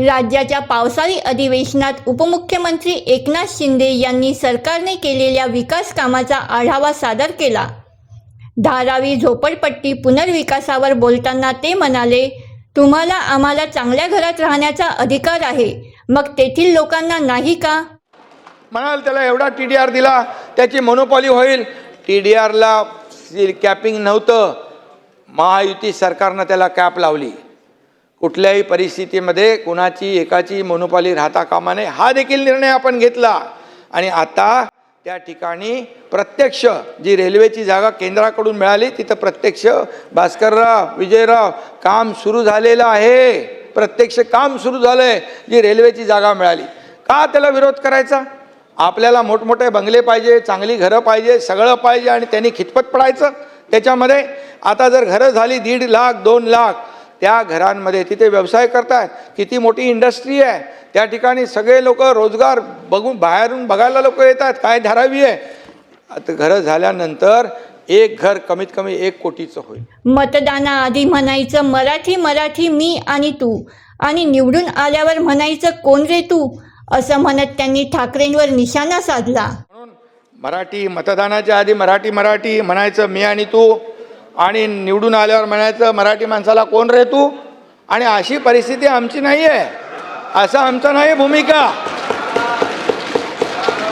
राज्याच्या पावसाळी अधिवेशनात उपमुख्यमंत्री एकनाथ शिंदे यांनी सरकारने केलेल्या विकास कामाचा आढावा सादर केला. धारावी झोपडपट्टी पुनर्विकासावर बोलताना ते म्हणाले तुम्हाला आम्हाला चांगल्या घरात राहण्याचा अधिकार आहे. मग तेथील लोकांना नाही का? म्हणाल त्याला एवढा टी डी आर दिला त्याची मोनोपॉली होईल. टी डी आरला कॅपिंग नव्हतं. महायुती सरकारनं त्याला कॅप लावली. कुठल्याही परिस्थितीमध्ये कुणाची एकाची मोनोपाली राहता कामा नये हा देखील निर्णय आपण घेतला. आणि आता त्या ठिकाणी प्रत्यक्ष जी रेल्वेची जागा केंद्राकडून मिळाली तिथं प्रत्यक्ष भास्करराव विजयराव काम सुरू झालेलं आहे. प्रत्यक्ष काम सुरू झालं आहे जी रेल्वेची जागा मिळाली. का त्याला विरोध करायचा? आपल्याला मोठमोठे बंगले पाहिजे चांगली घरं पाहिजे सगळं पाहिजे आणि त्यांनी खितपत पडायचं त्याच्यामध्ये. आता जर घरं झाली दीड लाख दोन लाख त्या घरांमध्ये तिथे व्यवसाय करतात किती मोठी इंडस्ट्री आहे. त्या ठिकाणी सगळे लोक रोजगार बघून बाहेरून बघायला लोक येतात. काय धारावी आहे? आता घरं झाल्यानंतर एक घर कमीत कमी एक कोटीचं होईल. मतदानाआधी म्हणायचं मराठी मराठी मी आणि तू. आणि निवडून आल्यावर म्हणायचं कोण रे तू? असं म्हणत त्यांनी ठाकरेंवर निशाणा साधला. म्हणून मराठी मतदानाच्या आधी मराठी मराठी म्हणायचं मी आणि तू. आणि निवडून आल्यावर म्हणायचं मराठी माणसाला कोण रे तू? आणि अशी परिस्थिती आमची नाही आहे असं आमचं नाही भूमिका.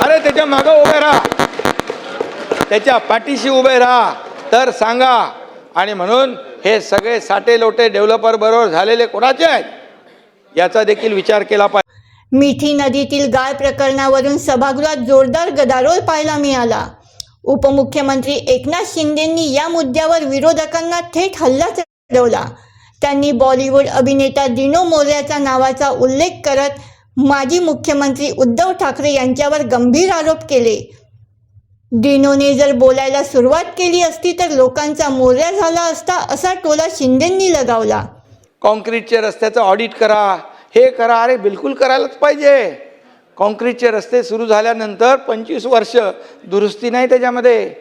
अरे त्याच्या मागं उभे राहा. त्याच्या पाठीशी उभे राहा. तर सांगा. आणि म्हणून हे सगळे साठे लोटे डेव्हलपर बरोबर झालेले कोणाचे आहेत? याचा देखील विचार केला पाहिजे. मिठी नदीतील गाळ प्रकरणावरून सभागृहात जोरदार गदारोळ पाहायला मिळाला. उपमुख्यमंत्री एकनाथ शिंदेंनी या मुद्द्यावर विरोधकांना थेट हल्ला चढवला. त्यांनी बॉलिवूड अभिनेता दिनो मोर्याचा नावाचा उल्लेख करत माजी मुख्यमंत्री उद्धव ठाकरे यांच्यावर गंभीर आरोप केले. दिनोने जर बोलायला सुरुवात केली असती तर लोकांचा मोर्या झाला असता असा टोला शिंदेंनी लगावला. काँक्रीटच्या रस्त्याचं ऑडिट करा हे करा अरे बिलकुल करायलाच पाहिजे. कॉन्क्रीटचे रस्ते सुरू झाल्यानंतर पंचवीस वर्ष दुरुस्ती नाही त्याच्यामध्ये.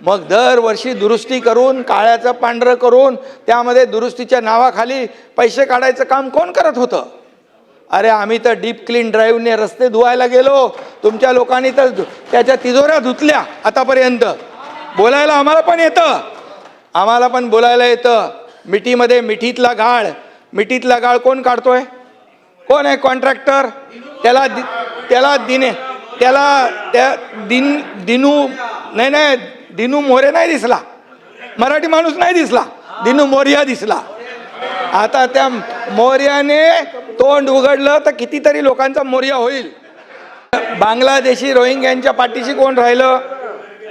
मग दरवर्षी दुरुस्ती करून काळ्याचं पांढरं करून त्यामध्ये दुरुस्तीच्या नावाखाली पैसे काढायचं काम कोण करत होतं? अरे आम्ही तर डीप क्लीन ड्राईव्हने रस्ते धुवायला गेलो. तुमच्या लोकांनी तर त्याच्या तिजोऱ्या धुतल्या आतापर्यंत. बोलायला आम्हाला पण येतं. आम्हाला पण बोलायला येतं. मिठीमध्ये मिठीतला गाळ. मिठीतला गाळ कोण काढतोय? कोण आहे कॉन्ट्रॅक्टर? त्याला दि त्याला दिने त्याला त्या दिन दिनू नाही नाही दिनू मोरे नाही दिसला. मराठी माणूस नाही दिसला. दिनू मोर्या दिसला. आता त्या मोर्याने तोंड उघडलं तर कितीतरी लोकांचा मोर्या होईल. बांगलादेशी रोहिंग्यांच्या पाठीशी कोण राहिलं?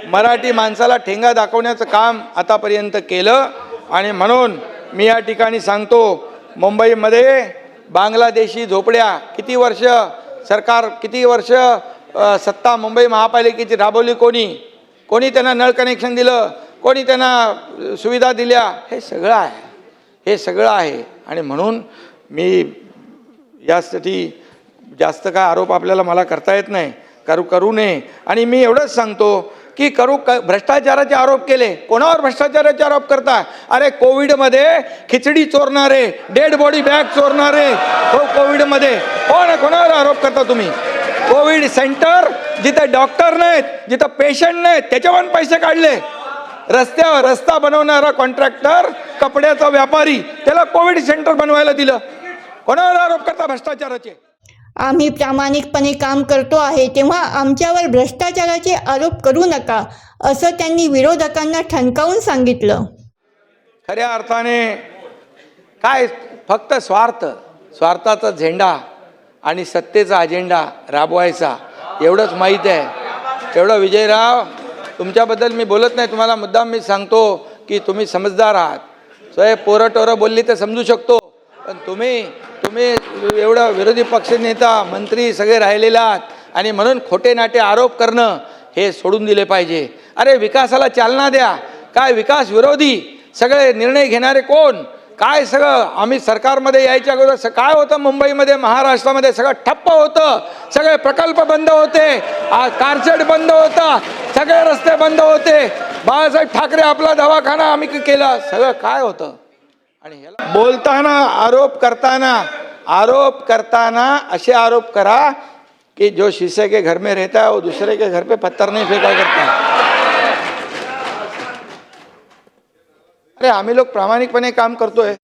मराठी माणसाला ठेंगा दाखवण्याचं काम आतापर्यंत केलं. आणि म्हणून मी या ठिकाणी सांगतो मुंबईमध्ये बांगलादेशी झोपड्या किती वर्ष सरकार किती वर्ष सत्ता मुंबई महापालिकेची राबवली कोणी? कोणी त्यांना नळ कनेक्शन दिलं? कोणी त्यांना सुविधा दिल्या? हे सगळं आहे. हे सगळं आहे. आणि म्हणून मी यासाठी जास्त काय आरोप आपल्याला मला करता येत नाही. करू करू नये. आणि मी एवढंच सांगतो की करू क भ्रष्टाचाराचे आरोप केले. कोणावर भ्रष्टाचाराचे आरोप करताय अरे कोविडमध्ये खिचडी चोरणारे डेड बॉडी बॅग चोरणारे हो कोविडमध्ये. कोण कोणावर आरोप करता तुम्ही? कोविड सेंटर जिथे डॉक्टर नाहीत जिथं पेशंट नाहीत त्याच्यावर पैसे काढले. रस्त्यावर रस्ता बनवणारा कॉन्ट्रॅक्टर कपड्याचा व्यापारी त्याला कोविड सेंटर बनवायला दिलं. कोणावर आरोप करता भ्रष्टाचाराचे? आम्ही प्रामाणिकपणे काम करतो आहे तेव्हा आमच्यावर भ्रष्टाचाराचे आरोप करू नका असं त्यांनी विरोधकांना ठणकावून सांगितलं. खऱ्या अर्थाने काय फक्त स्वार्थ स्वार्थाचा झेंडा आणि सत्तेचा अजेंडा राबवायचा एवढंच माहीत आहे. तेवढं विजयराव तुमच्याबद्दल मी बोलत नाही तुम्हाला मुद्दाम मी सांगतो की तुम्ही समजदार आहात. स्वय पोरं टोरं बोलली तर समजू शकतो. पण तुम्ही तुम्ही एवढं विरोधी पक्षनेता मंत्री सगळे राहिलेले आहात आणि म्हणून खोटे नाटे आरोप करणं हे सोडून दिले पाहिजे. अरे विकासाला चालना द्या. काय विकास विरोधी? सगळे निर्णय घेणारे कोण? काय सगळं आम्ही सरकारमध्ये यायच्या अगोदर काय होतं मुंबईमध्ये महाराष्ट्रामध्ये? सगळं ठप्प होतं. सगळे प्रकल्प बंद होते. कारशेड बंद होता. सगळे रस्ते बंद होते. बाळासाहेब ठाकरे आपला दवाखाना आम्ही केला. सगळं काय होतं? आणि ह्याला बोलताना आरोप करताना आरोप करताना असे आरोप करा कि जो शीशे के घर में रहता है वो दूसरे के घर पे पत्थर नहीं फेंका करता। अरे आम्ही लोक प्रामाणिकपणे काम करतोय.